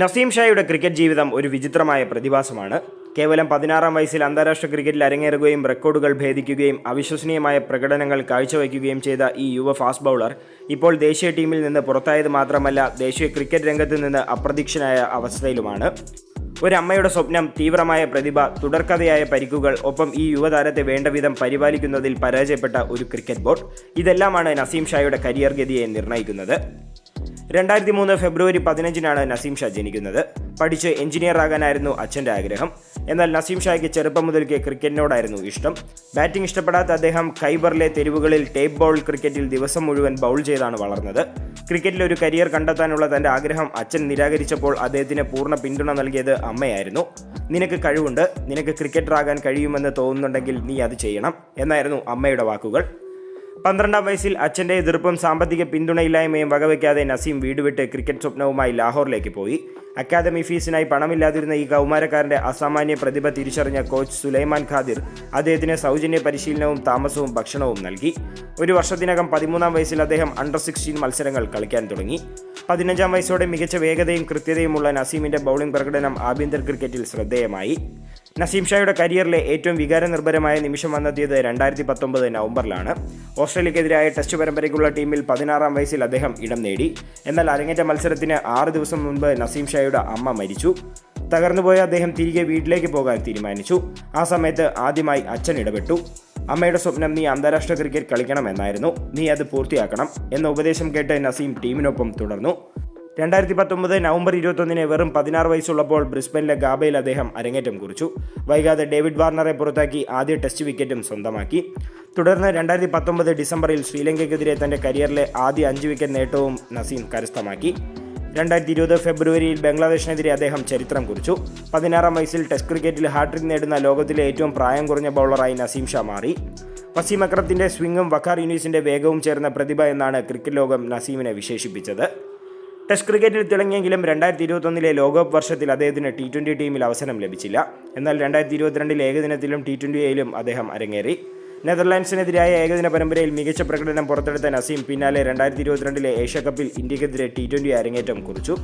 നസീം ഷായുടെ ക്രിക്കറ്റ് ജീവിതം ഒരു വിചിത്രമായ പ്രതിഭാസമാണ്. കേവലം പതിനാറാം വയസ്സിൽ അന്താരാഷ്ട്ര ക്രിക്കറ്റിൽ അരങ്ങേറുകയും റെക്കോർഡുകൾ ഭേദിക്കുകയും അവിശ്വസനീയമായ പ്രകടനങ്ങൾ കാഴ്ചവയ്ക്കുകയും ചെയ്ത ഈ യുവ ഫാസ്റ്റ് ബൗളർ ഇപ്പോൾ ദേശീയ ടീമിൽ നിന്ന് പുറത്തായത് മാത്രമല്ല ദേശീയ ക്രിക്കറ്റ് രംഗത്ത് നിന്ന് അപ്രതീക്ഷനായ അവസ്ഥയിലുമാണ്. ഒരു അമ്മയുടെ സ്വപ്നം തീവ്രമായ പ്രതിഭ തുടർക്കഥയായ പരിക്കുകൾ ഒപ്പം ഈ യുവതാരത്തെ വേണ്ടവിധം പരിപാലിക്കുന്നതിൽ പരാജയപ്പെട്ട ഒരു ക്രിക്കറ്റ് ബോർഡ് ഇതെല്ലാമാണ് നസീം ഷായുടെ കരിയർ ഗതിയെ നിർണയിക്കുന്നത്. രണ്ടായിരത്തി മൂന്ന് ഫെബ്രുവരി പതിനഞ്ചിനാണ് നസീം ഷാ ജനിക്കുന്നത്. പഠിച്ച് എഞ്ചിനീയർ ആകാനായിരുന്നു അച്ഛന്റെ ആഗ്രഹം. എന്നാൽ നസീം ഷായ്ക്ക് ചെറുപ്പം മുതൽക്കേ ക്രിക്കറ്റിനോടായിരുന്നു ഇഷ്ടം. ബാറ്റിംഗ് ഇഷ്ടപ്പെടാത്ത അദ്ദേഹം ഖൈബറിലെ തെരുവുകളിൽ ടേപ്പ് ബോൾ ക്രിക്കറ്റിൽ ദിവസം മുഴുവൻ ബൗൾ ചെയ്താണ് വളർന്നത്. ക്രിക്കറ്റിൽ ഒരു കരിയർ കണ്ടെത്താനുള്ള തന്റെ ആഗ്രഹം അച്ഛൻ നിരാകരിച്ചപ്പോൾ അദ്ദേഹത്തിന് പൂർണ പിന്തുണ നൽകിയത് അമ്മയായിരുന്നു. നിനക്ക് കഴിവുണ്ട്. നിനക്ക് ക്രിക്കറ്ററാകാൻ കഴിയുമെന്ന് തോന്നുന്നുണ്ടെങ്കിൽ നീ അത് ചെയ്യണം എന്നായിരുന്നു അമ്മയുടെ വാക്കുകൾ. പന്ത്രണ്ടാം വയസ്സിൽ അച്ഛന്റെ എതിർപ്പും സാമ്പത്തിക പിന്തുണയില്ലായ്മയും വകവയ്ക്കാതെ നസീം വീട് വിട്ട് ക്രിക്കറ്റ് സ്വപ്നവുമായി ലാഹോറിലേക്ക് പോയി. അക്കാദമി ഫീസിനായി പണമില്ലാതിരുന്ന ഈ കൗമാരക്കാരന്റെ അസാമാന്യ പ്രതിഭ തിരിച്ചറിഞ്ഞ കോച്ച് സുലൈമാൻ ഖാദിർ അദ്ദേഹത്തിന് സൗജന്യ പരിശീലനവും താമസവും ഭക്ഷണവും നൽകി. ഒരു വർഷത്തിനകം പതിമൂന്നാം വയസ്സിൽ അദ്ദേഹം അണ്ടർ സിക്സ്റ്റീൻ മത്സരങ്ങൾ കളിക്കാൻ തുടങ്ങി. പതിനഞ്ചാം വയസ്സോടെ മികച്ച വേഗതയും കൃത്യതയുമുള്ള നസീമിന്റെ ബൗളിംഗ് പ്രകടനം ആഭ്യന്തര ക്രിക്കറ്റിൽ ശ്രദ്ധേയമായി. നസീം ഷായുടെ കരിയറിലെ ഏറ്റവും വികാരനിർഭരമായ നിമിഷം വന്നെത്തിയത് രണ്ടായിരത്തി പത്തൊമ്പത് നവംബറിലാണ്. ഓസ്ട്രേലിയക്കെതിരായ ടെസ്റ്റ് പരമ്പരയ്ക്കുള്ള ടീമിൽ പതിനാറാം വയസ്സിൽ അദ്ദേഹം ഇടം നേടി. എന്നാൽ അരങ്ങേറ്റ മത്സരത്തിന് ആറ് ദിവസം മുൻപ് നസീം ഷായുടെ അമ്മ മരിച്ചു. തകർന്നുപോയ അദ്ദേഹം തിരികെ വീട്ടിലേക്ക് പോകാൻ തീരുമാനിച്ചു. ആ സമയത്ത് ആദ്യമായി അച്ഛൻ ഇടപെട്ടു. അമ്മയുടെ സ്വപ്നം നീ അന്താരാഷ്ട്ര ക്രിക്കറ്റ് കളിക്കണമെന്നായിരുന്നു നീ അത് പൂർത്തിയാക്കണം എന്ന ഉപദേശം കേട്ട് നസീം ടീമിനൊപ്പം തുടർന്നു. രണ്ടായിരത്തി പത്തൊമ്പത് നവംബർ ഇരുപത്തൊന്നിന് വെറും പതിനാറ് വയസ്സുള്ളപ്പോൾ ബ്രിസ്ബനിലെ ഗാബയിൽ അദ്ദേഹം അരങ്ങേറ്റം കുറിച്ചു. വൈകാതെ ഡേവിഡ് വാർണറെ പുറത്താക്കി ആദ്യ ടെസ്റ്റ് വിക്കറ്റും സ്വന്തമാക്കി. തുടർന്ന് രണ്ടായിരത്തി പത്തൊമ്പത് ഡിസംബറിൽ ശ്രീലങ്കയ്ക്കെതിരെ തന്റെ കരിയറിലെ ആദ്യ അഞ്ച് വിക്കറ്റ് നേട്ടവും നസീം കരസ്ഥമാക്കി. രണ്ടായിരത്തി ഇരുപത് ഫെബ്രുവരിയിൽ ബംഗ്ലാദേശിനെതിരെ അദ്ദേഹം ചരിത്രം കുറിച്ചു. പതിനാറാം വയസ്സിൽ ടെസ്റ്റ് ക്രിക്കറ്റിൽ ഹാട്രിക് നേടുന്ന ലോകത്തിലെ ഏറ്റവും പ്രായം കുറഞ്ഞ ബൗളറായി നസീം ഷാ മാറി. വസീം അക്രത്തിന്റെ സ്വിംഗും വഖാർ യൂനിസിന്റെ വേഗവും ചേർന്ന പ്രതിഭ എന്നാണ് ക്രിക്കറ്റ് ലോകം നസീമിനെ വിശേഷിപ്പിച്ചത്. ടെസ്റ്റ് ക്രിക്കറ്റിൽ തിളങ്ങിയെങ്കിലും രണ്ടായിരത്തി ഇരുപത്തൊന്നിലെ ലോകകപ്പ് വർഷത്തിൽ അദ്ദേഹത്തിന് ടി ട്വന്റി ടീമിൽ അവസരം ലഭിച്ചില്ല. എന്നാൽ രണ്ടായിരത്തി ഇരുപത്തിരണ്ടിൽ ഏകദിനത്തിലും ടി ട്വന്റിയിലും അദ്ദേഹം അരങ്ങേറി. നെതർലാൻഡ്സിനെതിരായ ഏകദിന പരമ്പരയിൽ മികച്ച പ്രകടനം പുറത്തെടുത്ത നസീം പിന്നാലെ രണ്ടായിരത്തി ഇരുപത്തിരണ്ടിലെ ഏഷ്യാകപ്പിൽ ഇന്ത്യക്കെതിരെ ടി ട്വന്റി അരങ്ങേറ്റം കുറിച്ചു.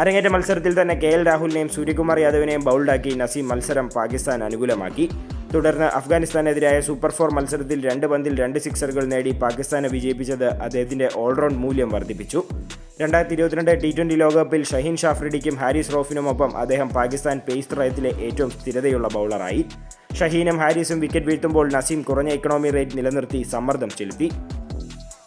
അരങ്ങേറ്റ മത്സരത്തിൽ തന്നെ കെ എൽ രാഹുലിനെയും സൂര്യകുമാർ യാദവിനെയും ബൗൾഡാക്കി നസീം മത്സരം പാകിസ്ഥാൻ അനുകൂലമാക്കി. തുടർന്ന് അഫ്ഗാനിസ്ഥാനെതിരായ സൂപ്പർ ഫോർ മത്സരത്തിൽ രണ്ട് പന്തിൽ രണ്ട് സിക്സറുകൾ നേടി പാകിസ്ഥാനെ വിജയിപ്പിച്ചത് അദ്ദേഹത്തിന്റെ ഓൾറൗണ്ട് മൂല്യം വർദ്ധിപ്പിച്ചു. രണ്ടായിരത്തി ഇരുപത്തിരണ്ട് ടി ട്വന്റി ലോകകപ്പിൽ ഷഹീൻ ഷാഫ്രിഡിക്കും ഹാരിസ് റോഫിനുമൊപ്പം അദ്ദേഹം പാകിസ്ഥാൻ പേസ് ത്രയത്തിലെ ഏറ്റവും സ്ഥിരതയുള്ള ബൗളറായി ഷഹീനും ഹാരിസും വിക്കറ്റ് വീഴ്ത്തുമ്പോൾ നസീം കുറഞ്ഞ ഇക്കണോമി റേറ്റ് നിലനിർത്തി സമ്മർദ്ദം ചെലുത്തി.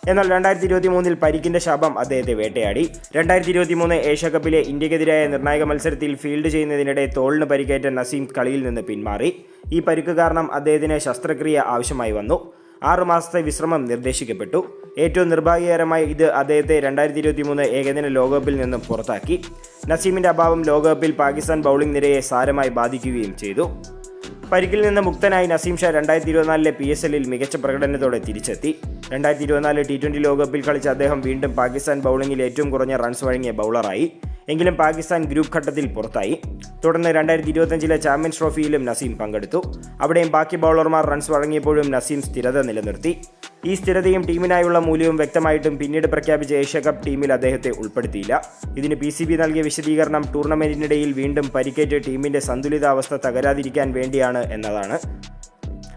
എന്നാൽ രണ്ടായിരത്തി ഇരുപത്തി മൂന്നിൽ പരിക്കിന്റെ ശാപം അദ്ദേഹത്തെ വേട്ടയാടി. രണ്ടായിരത്തി ഇരുപത്തി മൂന്ന് ഏഷ്യാകപ്പിലെ ഇന്ത്യക്കെതിരായ നിർണായക മത്സരത്തിൽ ഫീൽഡ് ചെയ്യുന്നതിനിടെ തോളിന് പരിക്കേറ്റ നസീം കളിയിൽ നിന്ന് പിന്മാറി. ഈ പരിക്ക് കാരണം അദ്ദേഹത്തിന് ശസ്ത്രക്രിയ ആവശ്യമായി വന്നു. ആറുമാസത്തെ വിശ്രമം നിർദ്ദേശിക്കപ്പെട്ടു. ഏറ്റവും നിർഭാഗ്യകരമായി ഇത് അദ്ദേഹത്തെ രണ്ടായിരത്തി ഇരുപത്തി മൂന്ന് ഏകദിന ലോകകപ്പിൽ നിന്നും പുറത്താക്കി. നസീമിന്റെ അഭാവം ലോകകപ്പിൽ പാകിസ്ഥാൻ ബൗളിംഗ് നിരയെ സാരമായി ബാധിക്കുകയും ചെയ്തു. പരിക്കിൽ നിന്ന് മുക്തനായി നസീം ഷാ രണ്ടായിരത്തി ഇരുപത്തിനാലിലെ പി എസ് എല്ലിൽ മികച്ച പ്രകടനത്തോടെ തിരിച്ചെത്തി. രണ്ടായിരത്തി ഇരുപത്തിനാല് ടി ട്വന്റി ലോകകപ്പിൽ കളിച്ച അദ്ദേഹം വീണ്ടും പാകിസ്ഥാൻ ബൗളിംഗിൽ ഏറ്റവും കുറഞ്ഞ റൺസ് വഴങ്ങിയ ബൗളറായി. എങ്കിലും പാകിസ്ഥാൻ ഗ്രൂപ്പ് ഘട്ടത്തിൽ പുറത്തായി. തുടർന്ന് രണ്ടായിരത്തി ഇരുപത്തഞ്ചിലെ ചാമ്പ്യൻസ് ട്രോഫിയിലും നസീം പങ്കെടുത്തു. അവിടെയും ബാക്കി ബൗളർമാർ റൺസ് വഴങ്ങിയപ്പോഴും നസീം സ്ഥിരത നിലനിർത്തി. ഈ സ്ഥിരതയും ടീമിനായുള്ള മൂല്യവും വ്യക്തമായിട്ടും പിന്നീട് പ്രഖ്യാപിച്ച ഏഷ്യ കപ്പ് ടീമിൽ അദ്ദേഹത്തെ ഉൾപ്പെടുത്തിയില്ല. ഇതിന് പി സി ബി നൽകിയ വിശദീകരണം ടൂർണമെന്റിനിടയിൽ വീണ്ടും പരിക്കേറ്റ് ടീമിന്റെ സന്തുലിതാവസ്ഥ തകരാതിരിക്കാൻ വേണ്ടിയാണ് എന്നതാണ്.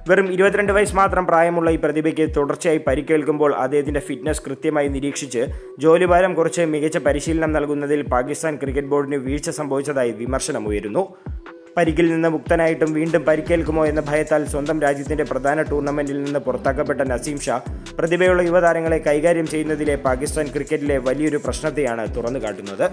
വെറും ഇരുപത്തിരണ്ട് വയസ്സ് മാത്രം പ്രായമുള്ള ഈ പ്രതിഭയ്ക്ക് തുടർച്ചയായി പരിക്കേൽക്കുമ്പോൾ അദ്ദേഹത്തിന്റെ ഫിറ്റ്നസ് കൃത്യമായി നിരീക്ഷിച്ച് ജോലിഭാരം കുറച്ച് മികച്ച പരിശീലനം നൽകുന്നതിൽ പാകിസ്ഥാൻ ക്രിക്കറ്റ് ബോർഡിന് വീഴ്ച സംഭവിച്ചതായി വിമർശനമുയരുന്നു. പരിക്കിൽ നിന്ന് മുക്തനായിട്ടും വീണ്ടും പരിക്കേൽക്കുമോ എന്ന ഭയത്താൽ സ്വന്തം രാജ്യത്തിന്റെ പ്രധാന ടൂർണമെന്റിൽ നിന്ന് പുറത്താക്കപ്പെട്ട നസീം ഷാ പ്രതിഭയുള്ള യുവതാരങ്ങളെ കൈകാര്യം ചെയ്യുന്നതിലെ പാകിസ്ഥാൻ ക്രിക്കറ്റിലെ വലിയൊരു പ്രശ്നത്തെയാണ് തുറന്നു കാട്ടുന്നത്